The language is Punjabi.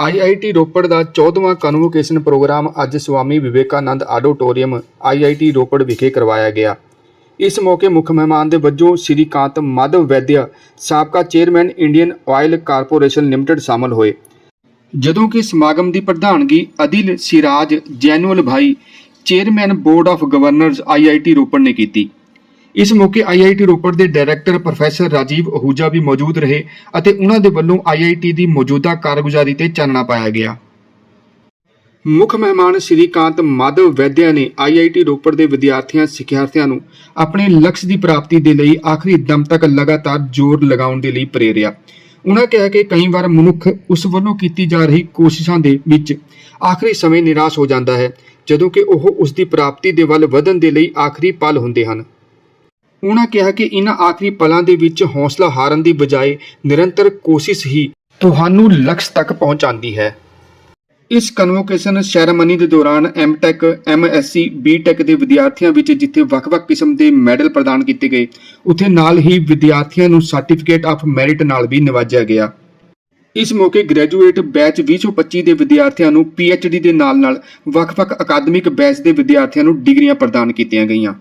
ਆਈਆਈਟੀ ਰੋਪੜ ਦਾ 14ਵਾਂ ਕਨਵੋਕੇਸ਼ਨ ਪ੍ਰੋਗਰਾਮ ਅੱਜ ਸਵਾਮੀ ਵਿਵੇਕਾਨੰਦ ਆਡੀਟੋਰੀਅਮ ਆਈਆਈਟੀ ਰੋਪੜ ਵਿਖੇ ਕਰਵਾਇਆ ਗਿਆ। ਇਸ ਮੌਕੇ ਮੁੱਖ ਮਹਿਮਾਨ ਦੇ ਵਜੋਂ ਸ਼੍ਰੀਕਾਂਤ ਮਾਧਵ ਵੈਦਿਆ, ਸਾਬਕਾ chairman Indian Oil Corporation Limited ਸ਼ਾਮਲ ਹੋਏ। ਜਦੋਂ ਕਿ ਸਮਾਗਮ ਦੀ ਪ੍ਰਧਾਨਗੀ Adil Siraj Zainulbhai, chairman board of governors IIT Ropar ਨੇ ਕੀਤੀ। ਇਸ ਮੌਕੇ ਆਈਆਈਟੀ ਰੋਪੜ ਦੇ ਡਾਇਰੈਕਟਰ ਪ੍ਰੋਫੈਸਰ ਰਾਜੀਵ ਅਹੂਜਾ ਵੀ ਮੌਜੂਦ ਰਹੇ ਅਤੇ ਉਹਨਾਂ ਦੇ ਵੱਲੋਂ ਆਈਆਈਟੀ ਦੀ ਮੌਜੂਦਾ ਕਾਰਗੁਜ਼ਾਰੀ ਤੇ ਚਾਨਣਾ ਪਾਇਆ ਗਿਆ। ਮੁੱਖ ਮਹਿਮਾਨ ਸ਼੍ਰੀਕਾਂਤ ਮਾਧਵ ਵੈਦਿਆ ਨੇ ਆਈਆਈਟੀ ਰੋਪੜ ਦੇ ਵਿਦਿਆਰਥੀਆਂ, ਸਿੱਖਿਆਰਥੀਆਂ ਨੂੰ ਆਪਣੇ ਲਕਸ਼ ਦੀ ਪ੍ਰਾਪਤੀ ਦੇ ਲਈ ਆਖਰੀ ਦਮ ਤੱਕ ਲਗਾਤਾਰ ਜ਼ੋਰ ਲਗਾਉਣ ਦੇ ਲਈ ਪ੍ਰੇਰਿਆ। ਉਹਨਾਂ ਕਿਹਾ ਕਿ ਕਈ ਵਾਰ ਮਨੁੱਖ ਉਸ ਵੱਲੋਂ ਕੀਤੀ ਜਾ ਰਹੀ ਕੋਸ਼ਿਸ਼ਾਂ ਦੇ ਵਿੱਚ ਆਖਰੀ ਸਮੇਂ ਨਿਰਾਸ਼ ਹੋ ਜਾਂਦਾ ਹੈ, ਜਦੋਂ ਕਿ ਉਹ ਉਸ ਦੀ ਪ੍ਰਾਪਤੀ ਦੇ ਵੱਲ ਵਧਣ ਦੇ ਲਈ ਆਖਰੀ ਪਲ ਹੁੰਦੇ ਹਨ। ਉਹਨਾਂ ਕਿਹਾ ਕਿ ਇਹਨਾਂ ਆਖਰੀ ਪਲਾਂ ਦੇ ਵਿੱਚ ਹੌਸਲਾ ਹਾਰਨ ਦੀ ਬਜਾਏ ਨਿਰੰਤਰ ਕੋਸ਼ਿਸ਼ ਹੀ ਤੁਹਾਨੂੰ ਲਕਸ਼ ਤੱਕ ਪਹੁੰਚਾਉਂਦੀ ਹੈ। ਇਸ ਕਨਵੋਕੇਸ਼ਨ ਸੈਰੇਮਨੀ ਦੇ ਦੌਰਾਨ ਐਮਟੈਕ ਐਮਐਸਸੀ ਬੀਟੈਕ ਦੇ ਵਿਦਿਆਰਥੀਆਂ ਵਿੱਚ ਜਿੱਥੇ ਵੱਖ-ਵੱਖ ਕਿਸਮ ਦੇ ਮੈਡਲ ਪ੍ਰਦਾਨ ਕੀਤੇ ਗਏ, ਉੱਥੇ ਨਾਲ ਹੀ ਵਿਦਿਆਰਥੀਆਂ ਨੂੰ ਸਰਟੀਫਿਕੇਟ ਆਫ ਮੈਰਿਟ ਨਾਲ ਵੀ ਨਿਵਾਜਿਆ ਗਿਆ। ਇਸ ਮੌਕੇ ਗ੍ਰੈਜੂਏਟ ਬੈਚ 2025 ਦੇ ਵਿਦਿਆਰਥੀਆਂ ਨੂੰ ਪੀਐਚਡੀ ਦੇ ਨਾਲ-ਨਾਲ ਵੱਖ-ਵੱਖ ਅਕਾਦਮਿਕ ਬੈਚ ਦੇ ਵਿਦਿਆਰਥੀਆਂ ਨੂੰ ਡਿਗਰੀਆਂ ਪ੍ਰਦਾਨ ਕੀਤੀਆਂ ਗਈਆਂ।